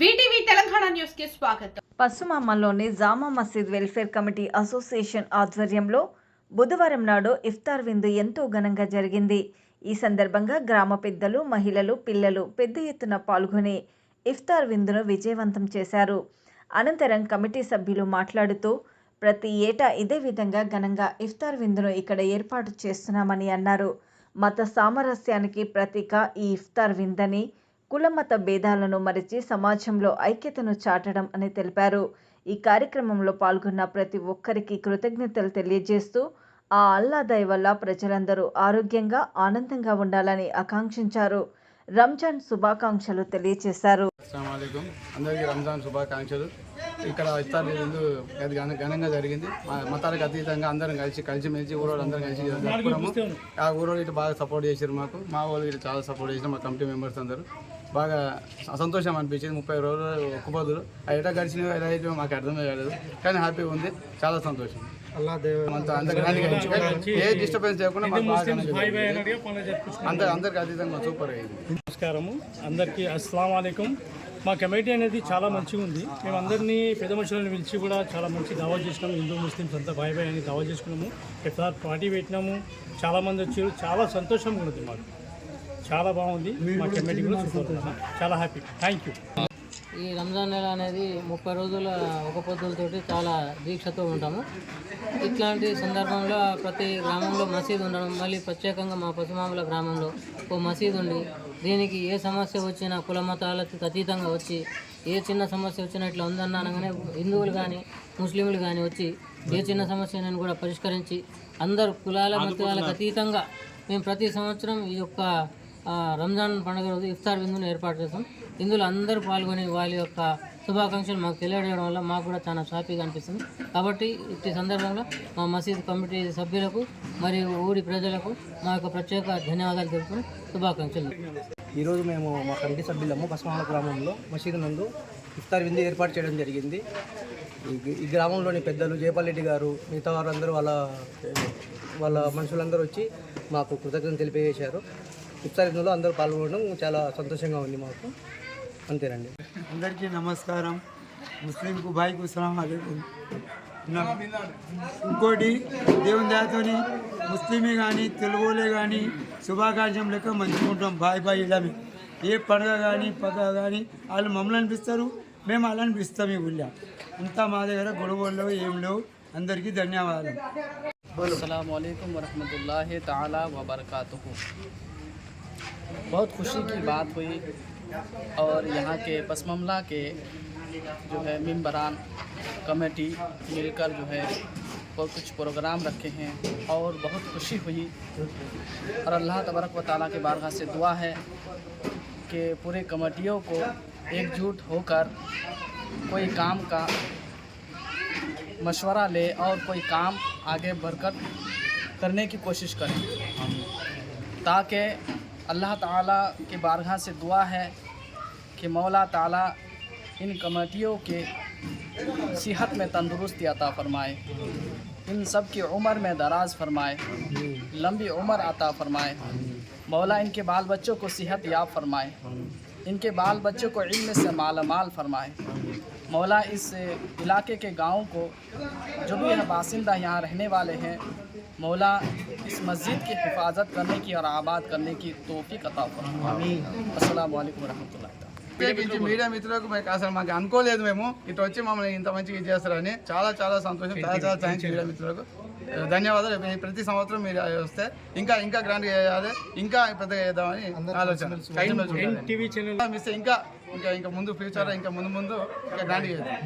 VTV Telangana న్యూస్కి స్వాగతం. పశ్చిమామలోని జామా మసీద్ వెల్ఫేర్ కమిటీ అసోసియేషన్ ఆధ్వర్యంలో బుధవారం నాడు ఇఫ్తార్ విందు ఎంతో ఘనంగా జరిగింది. ఈ సందర్భంగా గ్రామ పెద్దలు మహిళలు పిల్లలు పెద్ద ఎత్తున పాల్గొని ఇఫ్తార్ విందును విజయవంతం చేశారు. అనంతరం కమిటీ సభ్యులు మాట్లాడుతూ ప్రతి ఏటా ఇదే విధంగా ఘనంగా ఇఫ్తార్ విందును ఇక్కడ ఏర్పాటు చేస్తున్నామని అన్నారు. మత సామరస్యానికి ప్రతీక ఈ ఇఫ్తార్ విందని కులమత భేదాలను మరిచి సమాజంలో ఐక్యతను చాటడం అని తెలిపారు. ఈ కార్యక్రమంలో పాల్గొన్న ప్రతి ఒక్కరికి కృతజ్ఞతలు తెలియజేస్తూ ఆ అల్లాదయ వల్ల ప్రజలందరూ ఆరోగ్యంగా ఆనందంగా ఉండాలని ఆకాంక్షించారు. రంజాన్ శుభాకాంక్షలు తెలియజేశారు. అందరికీ రంజాన్ శుభాకాంక్షలు. ఇక్కడ ఇస్తారు ఘనంగా జరిగింది. మతాలకు అతీతంగా అందరం కలిసి కలిసిమెలిసి ఊరోళ్ళు అందరం కలిసి జరుపుకున్నాము. ఆ ఊరోళ్ళు ఇటు బాగా సపోర్ట్ చేశారు మాకు. మా వాళ్ళు ఇటు చాలా సపోర్ట్ చేసిన మా కమిటీ మెంబర్స్ అందరూ. బాగా సంతోషం అనిపించింది. ముప్పై రోజులు ఒక్క ఆ ఎట గడిచినవి ఎలా అయితే మాకు అర్థమే కాలేదు. కానీ హ్యాపీగా ఉంది. చాలా సంతోషం. ఏ డిస్టర్బెన్స్ లేకుండా అందరికి అతీతంగా సూపర్ అయింది నమస్కారము. అందరికీ అస్సలం మా కమిటీ అనేది చాలా మంచిగా ఉంది. మేము అందరినీ పెద్ద మనుషులను పిలిచి కూడా చాలా మంచి దావా చేసినాము. హిందూ ముస్లిమ్స్ అంతా బాయ్ బాయ్ అని దావా చేసుకున్నాము. ఇఫ్తార్ పార్టీ పెట్టినాము. చాలా మంది వచ్చారు. చాలా సంతోషంగా ఉంది మాకు. చాలా బాగుంది. మా కమిటీ కూడా. చాలా హ్యాపీ. థ్యాంక్ యూ ఈ రంజాన్ నెల అనేది ముప్పై రోజుల ఒక పొద్దులతోటి చాలా దీక్షతో ఉంటాము. ఇట్లాంటి సందర్భంలో ప్రతి గ్రామంలో మసీద్ ఉండడం మళ్ళీ ప్రత్యేకంగా మా పశుమాముల గ్రామంలో ఓ మసీద్ ఉండి దీనికి ఏ సమస్య వచ్చినా కుల మతాలకు అతీతంగా వచ్చి ఏ చిన్న సమస్య వచ్చినా ఇట్లా ఉందన్న అనగానే హిందువులు కానీ ముస్లింలు కానీ వచ్చి ఏ చిన్న సమస్యను కూడా పరిష్కరించి అందరు కులాల మతాలకు అతీతంగా మేము ప్రతి సంవత్సరం ఈ యొక్క రంజాన్ పండుగ రోజు ఇఫ్తార్ విందును ఏర్పాటు చేస్తాం ఇందులో అందరూ పాల్గొని వాళ్ళ యొక్క శుభాకాంక్షలు మాకు తెలియజేయడం వల్ల మాకు కూడా చాలా హ్యాపీగా అనిపిస్తుంది. కాబట్టి ఇట్టి సందర్భంగా మా మసీద్ కమిటీ సభ్యులకు మరియు ఊరి ప్రజలకు మా యొక్క ప్రత్యేక ధన్యవాదాలు తెలుపుతూ శుభాకాంక్షలు. ఈరోజు మేము మా కమిటీ సభ్యులము పశ్చిమ గ్రామంలో మసీదు నందు ఇఫ్తార్ విందు ఏర్పాటు చేయడం జరిగింది. ఈ- గ్రామంలోని పెద్దలు జయపాల్రెడ్డి గారు మిగతా వారందరూ వాళ్ళ వాళ్ళ మనుషులందరూ వచ్చి మాకు కృతజ్ఞతలు తెలియజేశారు. ఇఫ్తార్ అందరూ పాల్గొనడం చాలా సంతోషంగా ఉంది మాకు. అంతేనండి. అందరికీ నమస్కారం. ముస్లిం భాయికు సలాం ఇంకోటి దేవుని దయతోని ముస్లిమే కానీ తెలుగులే కానీ శుభాకాంక్షం లెక్క మంచిగా ఉంటాం బాయ్ బాయ్ ఇలా ఏ పండుగ కానీ పగ కానీ వాళ్ళు మమ్మల్ని అనిపిస్తారు మేము అలా అనిపిస్తాం ఈ గుళ్ళ. అంతా మా దగ్గర గొడవలు ఏం లేవు. అందరికీ ధన్యవాదాలు. అస్సలం వరహమూల తాలా వబర్కాతు बहुत खुशी की बात हुई। और यहाँ के पसममला के जो है मम्बरान कमेटी मिलकर जो है और कुछ प्रोग्राम रखे हैं और बहुत खुशी हुई। और अल्लाह तबरक व ताला के बारगाह से दुआ है कि पूरे कमेटियों को एकजुट होकर कोई काम का मशवरा ले और कोई काम आगे बढ़कर करने की कोशिश करें, ताकि अल्लाह ताला की बारगाह से दुआ है कि मौला ताला इन कमेटियों के सेहत में तंदुरुस्ती अता फरमाए, इन सब की उम्र में दराज फरमाए, लंबी उम्र अता फरमाए। मौला इनके बाल बच्चों को सेहत याब फरमाए, इनके बाल बच्चों को इल्म से माला माल फरमाए। मौला इस इलाके के गाँव को, जो भी यहाँ बासिंदा यहाँ रहने वाले हैं मौला इस मस्जिद की हिफाजत करने की और आबाद करने की तोफ़ी अता फरमाए अस्सलाम वालेकुम रहमतुल्लाहि ताला ప్రత్యేకించి మీడియా మిత్రులకు మీకు అసలు మాకు అనుకోలేదు మేము ఇటు వచ్చి మమ్మల్ని ఇంత మంచిగా ఇది చేస్తారని చాలా చాలా సంతోషం చాలా చాలా థ్యాంక్స్ మీడియా మిత్రులకు ధన్యవాదాలు మీ ప్రతి సంవత్సరం మీరు వస్తే ఇంకా ఇంకా గ్రాండ్గా చేయాలి ఇంకా పెద్దగా చేద్దామని ఆలోచన కలిసిమెలిసి ఉండాలి. టీవీ ఛానల్ మిస్ ఇంకా ఇంకా ఇంకా ముందు ఫ్యూచర్ ఇంకా ముందు ముందు ఇంకా గ్రాండ్గా చేద్దాం